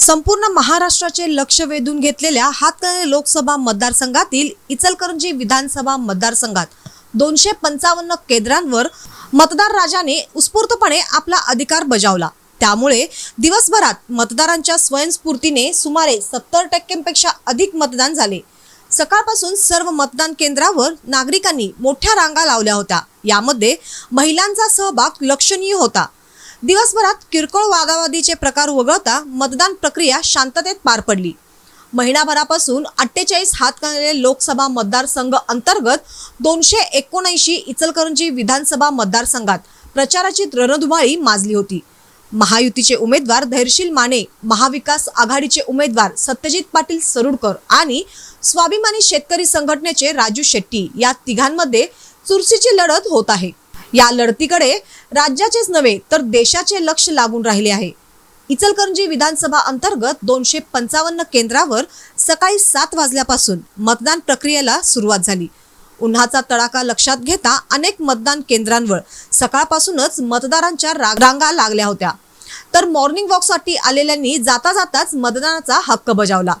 संपूर्ण महाराष्ट्राचे लक्ष वेधून घेतलेल्या हातकणंगले लोकसभा मतदारसंघातील इचलकरंजी विधानसभा मतदारसंघात दोनशे पंचावन्न केंद्रांवर मतदार राजाने उत्स्फूर्तपणे आपला अधिकार बजावला. त्यामुळे दिवसभरात मतदारांच्या स्वयंस्फूर्तीने सुमारे सत्तर टक्क्यांपेक्षा अधिक मतदान झाले. सकाळपासून सर्व मतदान केंद्रावर नागरिकांनी मोठ्या रांगा लावल्या होत्या. यामध्ये महिलांचा सहभाग लक्षणीय होता. दिवसभरात किरकोळ वादावादीचे प्रकार वगळता मतदान प्रक्रिया शांततेत पार पडली. महिनाभरापासून अठ्ठेचाळीस हातकणले लोकसभा मतदारसंघ अंतर्गत दोनशे एकोणऐंशी इचलकरंजी विधानसभा मतदारसंघात प्रचाराची रणधुमाळी माजली होती. महायुतीचे उमेदवार धैर्यशील माने महाविकास आघाडीचे उमेदवार सत्यजित पाटील सरुडकर आणि स्वाभिमानी शेतकरी संघटनेचे राजू शेट्टी या तिघांमध्ये चुरशीची लढत होत आहे. या लढतीकडे राज्याचेच नव्हे तर देशाचे लक्ष लागून राहिले आहे. इचलकरंजी विधानसभा अंतर्गत दोनशे पंचावन्न केंद्रावर सकाळी सात वाजल्यापासून मतदान प्रक्रियेला सुरुवात झाली. उन्हाचा तडाखा लक्षात घेता अनेक मतदान केंद्रांवर सकाळपासूनच मतदारांच्या रा- रांगा लागल्या होत्या. तर मॉर्निंग वॉकसाठी आलेल्यांनी जाता जाताच मतदानाचा हक्क बजावला.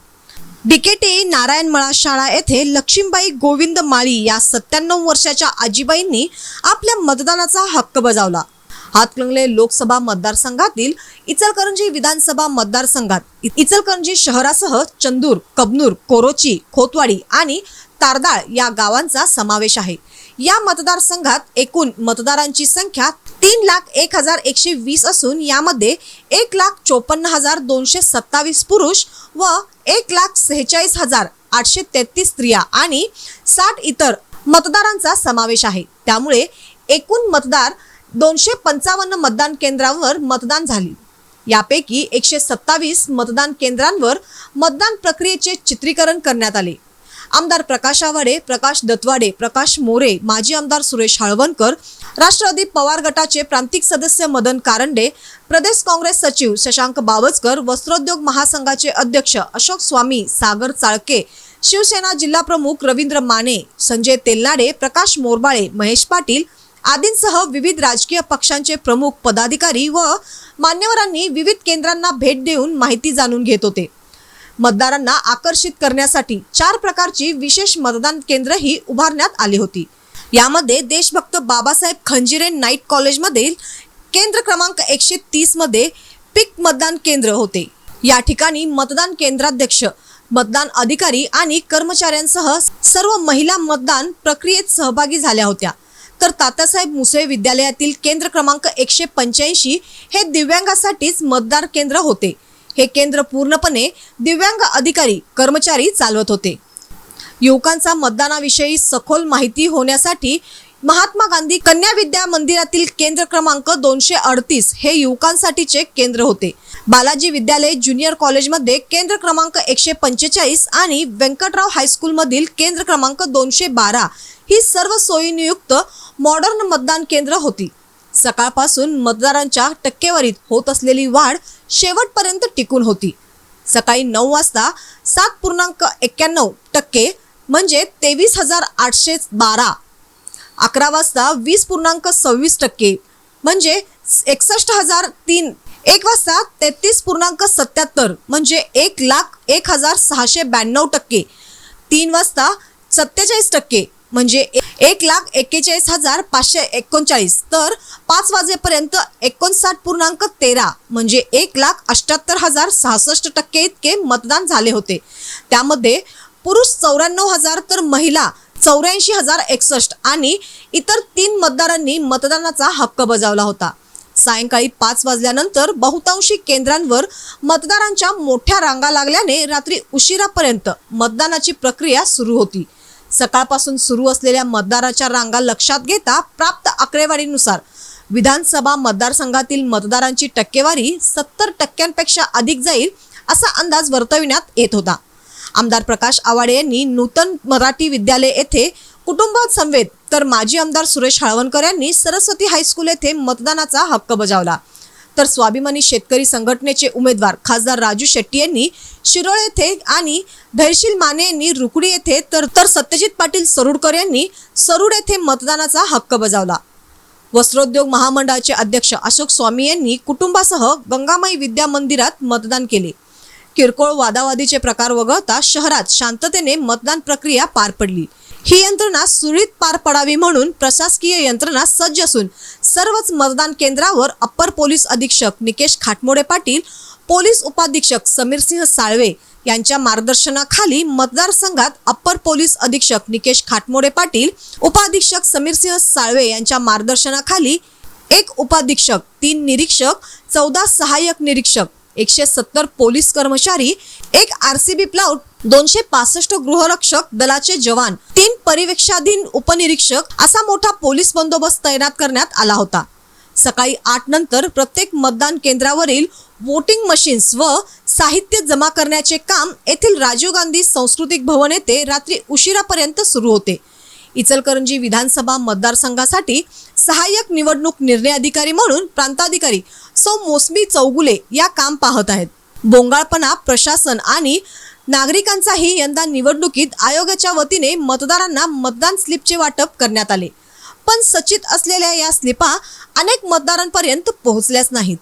डीकेटी नारायणमळा शाळा येथे लक्ष्मीबाई गोविंद माळी या सत्त्याण्णव वर्षाच्या आजीबाईंनी आपल्या मतदानाचा हक्क बजावला. हातकणंगले लोकसभा मतदारसंघातील इचलकरंजी विधानसभा मतदारसंघात. इचलकरंजी शहरासह चंदूर कबनूर कोरोची खोतवाडी आणि तारदाळ या गावांचा समावेश आहे. या मतदारसंघात एकूण मतदारांची संख्या तीन लाख एक हजार एकशे वीस असून यामध्ये एक लाख चोपन्न हजार दोनशे सत्तावीस पुरुष व एक लाख सेहेचाळीस हजार आठशे तेहतीस स्त्रिया आणि साठ इतर मतदारांचा समावेश आहे. त्यामुळे एकूण मतदार दोनशे पंचावन्न मतदान केंद्रांवर मतदान झाली. यापैकी एकशे सत्तावीस मतदान केंद्रांवर मतदान प्रक्रियेचे चित्रीकरण करण्यात आले. आमदार प्रकाश आवाडे प्रकाश दत्वाडे प्रकाश मोरे माजी आमदार सुरेश हळवणकर राष्ट्रवादी पवार गटाचे प्रांतिक सदस्य मदन कारंडे प्रदेश काँग्रेस सचिव शशांक बावचकर वस्त्रोद्योग महासंघाचे अध्यक्ष अशोक स्वामी सागर चाळके शिवसेना जिल्हा प्रमुख रवींद्र माने संजय तेलनाडे प्रकाश मोरबाळे महेश पाटील आदींसह विविध राजकीय पक्षांचे प्रमुख पदाधिकारी व मान्यवरांनी विविध केंद्रांना भेट देऊन माहिती जाणून घेत होते. मतदारांना आकर्षित करण्यासाठी चार प्रकारची विशेष मतदान केंद्रही उभारण्यात आली होती. यामध्ये देशभक्त बाबासाहेब खंजिरे नाईट कॉलेजमधील केंद्र क्रमांक एकशे तीसमध्ये पीक मतदान केंद्र होते. या ठिकाणी मतदान केंद्राध्यक्ष मतदान अधिकारी आणि कर्मचाऱ्यांसह सर्व महिला मतदान प्रक्रियेत सहभागी झाल्या होत्या. तर तात्यासाहेब मुसळे विद्यालयातील केंद्र क्रमांक एकशे पंच्याऐंशी हे दिव्यांगासाठीच मतदार केंद्र होते. हे केंद्र पूर्णपणे दिव्यांग अधिकारी कर्मचारी चालवत होते. युवकांचा मतदानाविषयी सखोल माहिती होण्यासाठी महात्मा गांधी कन्या विद्या मंदिरातील केंद्र क्रमांक दोनशे अडतीस हे युवकांसाठीचे केंद्र होते. बालाजी विद्यालय ज्युनियर कॉलेजमध्ये केंद्र क्रमांक एकशे पंचेचाळीस आणि व्यंकटराव हायस्कूलमधील केंद्र क्रमांक दोनशे बारा ही सर्व सोयीनियुक्त मॉडर्न मतदान केंद्र होती. सकाळपासून मतदारांच्या टक्केवारीत होत असलेली वाढ शेवटपर्यंत टिकून होती. सकाळी नऊ वाजता सात पूर्णांक एक्क्याण्णव टक्के म्हणजे तेवीस हजार आठशे बारा. अकरा वाजता वीस पूर्णांक सव्वीस टक्के म्हणजे एकसष्ट हजार तीन. एक वाजता तेहतीस पूर्णांक सत्याहत्तर म्हणजे एक लाख एक हजार सहाशे ब्याण्णव टक्के. तीन वाजता सत्तेचाळीस टक्के म्हणजे ए- एक लाख एक्केचाळीस हजार पाचशे एकोणचाळीस. तर पाच वाजेपर्यंत एकोणसाठ पूर्णांक तेरा म्हणजे एक लाख अष्ट्याहत्तर हजार सहासष्ट टक्के इतके मतदान झाले होते. त्यामध्ये पुरुष चौऱ्याण्णव हजार तर महिला चौऱ्याऐंशी हजार एकसष्ट आणि इतर तीन मतदारांनी मतदानाचा हक्क बजावला होता. सायंकाळी पाच वाजल्यानंतर बहुतांशी केंद्रांवर मतदारांच्या मोठ्या रांगा लागल्याने रात्री उशिरापर्यंत मतदानाची प्रक्रिया सुरू होती. सकाळपासून सुरू असलेल्या मतदाराच्या रांगा लक्षात घेता प्राप्त आकडेवारीनुसार विधानसभा मतदारसंघातील मतदारांची टक्केवारी सत्तर टक्क्यांपेक्षा अधिक जाईल असा अंदाज वर्तविण्यात येत होता. आमदार प्रकाश आवाडे यांनी नूतन मराठी विद्यालय येथे कुटुंब समवेत तर माजी आमदार सुरेश हळवणकर यांनी सरस्वती हायस्कूल येथे मतदानाचा हक्क बजावला. तर स्वाभिमानी शेतकरी संघटनेचे उमेदवार खासदार राजू शेट्टी यांनी शिरोळ येथे आणि धैशील माने यांनी रुकडी येथे तर तर सत्यजित पाटील सरुडकर यांनी सरुड येथे मतदानाचा हक्क बजावला. वस्त्रोद्योग महामंडळाचे अध्यक्ष अशोक स्वामी यांनी कुटुंबासह गंगामाई विद्या मंदिरात मतदान केले. किरकोळ वादावादीचे प्रकार वगळता शहरात शांततेने मतदान प्रक्रिया पार पडली. ही यंत्रणा सुरळीत पार पडावी म्हणून प्रशासकीय यंत्रणा सज्ज असून सर्वच मतदान केंद्रावर अप्पर पोलीस अधीक्षक निकेश खाटमोडे पाटील पोलीस उपाधीक्षक समीरसिंह साळवे यांच्या मार्गदर्शनाखाली मतदारसंघात अप्पर पोलीस अधीक्षक निकेश खाटमोडे पाटील उपाधीक्षक समीरसिंह साळवे यांच्या मार्गदर्शनाखाली एक उपाधीक्षक तीन निरीक्षक चौदा सहाय्यक निरीक्षक एकशे सत्तर पोलीस कर्मचारी एक आरसीबी प्लाउट दोनशे पासष्ट गृहरक्षक दलाचे जवान तीन परिवेक्षाधीन उपनिरीक्षक असा मोठा पोलीस बंदोबस्त तैनात करण्यात आला होता. सकाळी आठ नंतर प्रत्येक मतदान केंद्रावरील वोटिंग मशीन्स व साहित्य जमा करण्याचे काम येथील राजीव गांधी सांस्कृतिक भवन येथे रात्री उशिरापर्यंत सुरू होते. इचलकरंजी विधानसभा मतदारसंघासाठी सहाय्यक निवडणूक निर्णय अधिकारी म्हणून प्रांताधिकारी सौ मोसमी चौगुले या काम पाहत आहेत. बोंगाळपणा प्रशासन आणि नागरिकांचाही यंदा निवडणुकीत आयोगाच्या वतीने मतदारांना मतदान स्लिपचे वाटप करण्यात आले. पण सचित असलेल्या या स्लिपा अनेक मतदारांपर्यंत पोहोचल्याच नाहीत.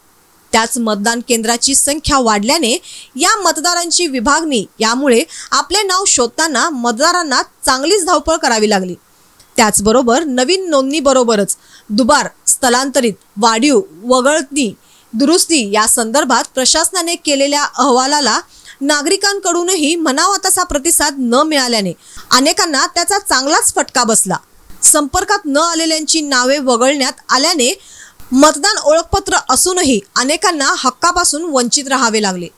त्याच मतदान केंद्राची संख्या वाढल्याने या मतदारांची विभागणी यामुळे आपले नाव शोधताना मतदारांना चांगलीच धावपळ करावी लागली. त्याचबरोबर नवीन नोंदणीबरोबरच दुबार स्थलांतरित वाढीव वगळणी दुरुस्ती या संदर्भात प्रशासनाने केलेल्या अहवालाला नागरिकांकडूनही म्हणावा तसा प्रतिसाद न मिळाल्याने अनेकांना त्याचा चांगलाच फटका बसला. संपर्कात न आलेल्यांची नावे वगळण्यात आल्याने मतदान ओळखपत्र असूनही अनेकांना हक्कापासून वंचित राहावे लागले.